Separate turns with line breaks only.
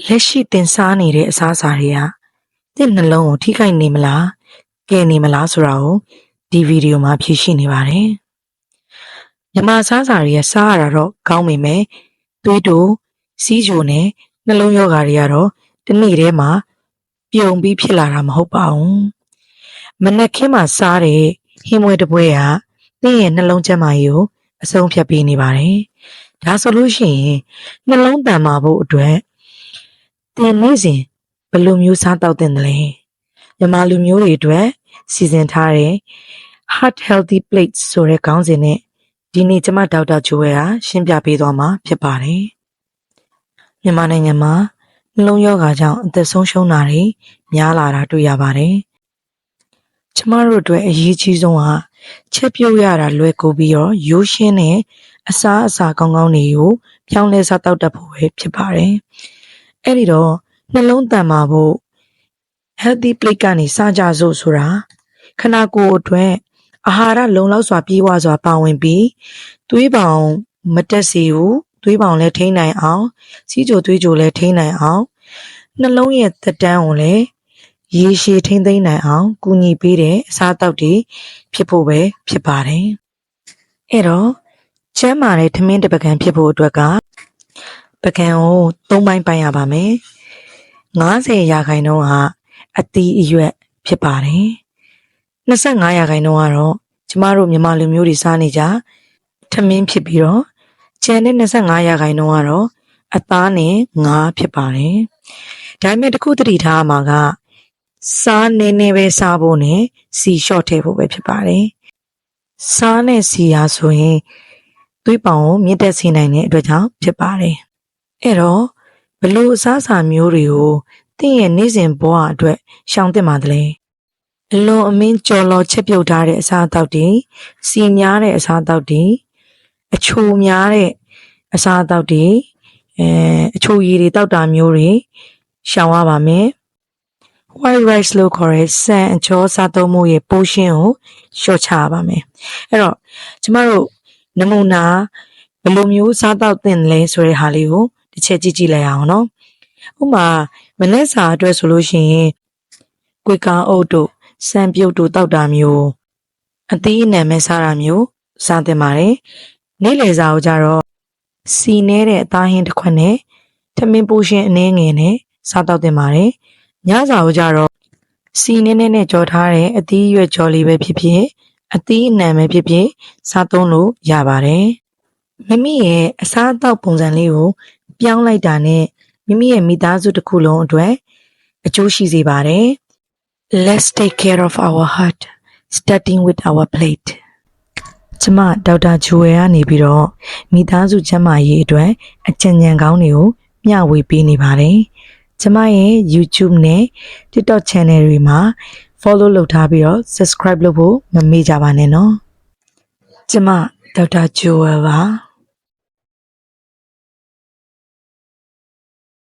လက်ရှိတင်စားနေတဲ့အစားအစာတွေကတင့်နှလုံးကိုထိခိုက်နေမလားကယ်နေမလားဆိုတာကိုဒီဗီဒီယိုမှာဖြေရှင်းနေပါတယ်။မြန်မာအစားအစာတွေရဲ့စားရတာတော့ကောင်းပေမဲ့သွေးတိုးစီးချိုနဲ့နှလုံးရောဂါတွေကတော့တစ်နေ့တည်းမှာပြုံပြီးဖြစ်လာတာမဟုတ်ပါဘူး။မနက်ခင်းမှာစားတဲ့ဟင်းမွေးတစ်ပွဲကတင့်ရဲ့နှလုံးကျန်းမာရေးကိုအဆုံးဖြတ်ပေးနေပါတယ်။ဒါဆိုလို့ရှိရင်နှလုံးတန်မာဖို့အတွက် တင်နေ့စဉ်ဘယ်လိုမျိုးစားတောက်တင်တယ်လဲမြန်မာလူမျိုးတွေအတွက်စီစဉ်ထားတဲ့ Heart Healthy Plate ဆိုတဲ့ခေါင်းစဉ်နဲ့ဒီနေ့ကျမဒေါက်တာဂျိုဝဲကရှင်းပြပေးသွားမှာဖြစ်ပါတယ်မြန်မာနိုင်ငံမှာနှလုံးရောဂါကြောင့်အသက်ဆုံးရှုံးတာတွေများလာတာတွေ့ရပါတယ်ကျမတို့အတွက်အရေးကြီးဆုံးကချက်ပြုတ်ရတာလွယ်ကူပြီးတော့ရိုးရှင်းတဲ့အစားအစာကောင်းကောင်းတွေကိုပြောင်းလဲစားတောက်တတ်ဖို့ပဲဖြစ်ပါတယ်။ အဲ့ဒီတော့နှလုံးတန်မာဖို့ healthy plate ကနေစားကြစို့ဆိုတာခနာကိုယ်အတွက်အာဟာရလုံလောက်စွာပြေးဝစွာပါဝင်ပြီးသွေးပေါင်မတက်စေဘူးသွေးပေါင်လည်းထိန်းနိုင်အောင်စီးကြိုသွေးကြိုလည်းထိန်းနိုင်အောင်နှလုံးရဲ့သက်တမ်းကိုလည်းရေရှည်ထိန်းသိမ်းနိုင်အောင်ကူညီပေးတဲ့အစားအသောက်တွေဖြစ်ဖို့ပဲဖြစ်ပါတယ်။အဲ့တော့ကျန်းမာတဲ့ထမင်းတစ်ပကံဖြစ်ဖို့အတွက်က ပကံကို၃ပိုင်းပိုင်းရပါမယ်။90ရာခိုင်နှုန်းကအသီးအရွက်ဖြစ်ပါတယ်။25ရာခိုင်နှုန်းကတော့ကျမတို့မြန်မာလူမျိုးတွေစားနေကြထမင်းဖြစ်ပြီးတော့ကျန်တဲ့25ရာခိုင်နှုန်းကတော့အသားနဲ့ငါးဖြစ်ပါတယ်။ဒါပေမဲ့တစ်ခုသတိထားရမှာကစားနည်းနည်းပဲစားဖို့နဲ့စီလျှော့ထည့်ဖို့ပဲဖြစ်ပါတယ်။စားနဲ့စီဟာဆိုရင်သွေးပေါင်ကိုမြင့်တက်စေနိုင်တဲ့အတွက်ကြောင့်ဖြစ်ပါတယ်။ အဲ့တော့ဘလို့အစားအစာမျိုးတွေကိုတင့်ရဲ့နေ့စဉ်ဘဝအတွက်ရှောင်သင့်ပါတယ်။အလွန်အမင်းကြော်လော်ချက်ပြုတ်ထားတဲ့အစားအသောက်တွေစီများတဲ့အစားအသောက်တွေအချိုများတဲ့အစားအသောက်တွေအဲအချိုရည်တွေတောက်တာမျိုးတွေရှောင်ရပါမယ်။ white rice လို့ခေါ်တဲ့ဆန်အချောစားသုံးမှုရဲ့ပိုးရှင်းကိုလျှော့ချရပါမယ်။အဲ့တော့ကျမတို့နမူနာဘယ်လိုမျိုးစားတောက်သင့်လဲဆိုတဲ့ဟာလေးကို တစ်ချက်ကြည့်ကြည့်လိုက်အောင်နော်။ဥပမာမနေ့စာအတွက်ဆိုလို့ရှိရင်ကွေကာအုပ်တို့စံပြုတ်တို့တောက်တာမျိုးအသီးအနှံမဲ့စားတာမျိုးစားသင့်ပါတယ်။နေ့လယ်စာကိုကြတော့စီနေတဲ့အသားဟင်းတစ်ခွက်နဲ့ထမင်းပိုးရှင်းအနှဲငယ်နဲ့စားတောက်သင့်ပါတယ်။ညစာကိုကြတော့စီနေနေနဲ့ကြော်ထားတဲ့အသီးရွက်ကြော်လေးပဲဖြစ်ဖြစ်အသီးအနှံပဲဖြစ်ဖြစ်စားသုံးလို့ရပါတယ်။မိမိရဲ့အစားအသောက်ပုံစံလေးကို ပြောင်းလိုက်တာနဲ့မိမိရဲ့မိသားစုတစ်ခုလုံးအတွက်အကျိုးရှိစေပါတယ်။ Let's take care of our heart starting with our plate. ကျမဒေါက်တာဂျူဝဲကနေပြီးတော့မိသားစုကျန်းမာရေးအတွက်အကြံဉာဏ်ကောင်းတွေကိုမျှဝေပေးနေပါတယ်။ကျမရဲ့ YouTube နဲ့ TikTok channel တွေမှာ follow လုပ်ထားပြီးတော့ subscribe လုပ်ဖို့မမေ့ကြပါနဲ့နော်။ကျမဒေါက်တာဂျူဝဲပါ။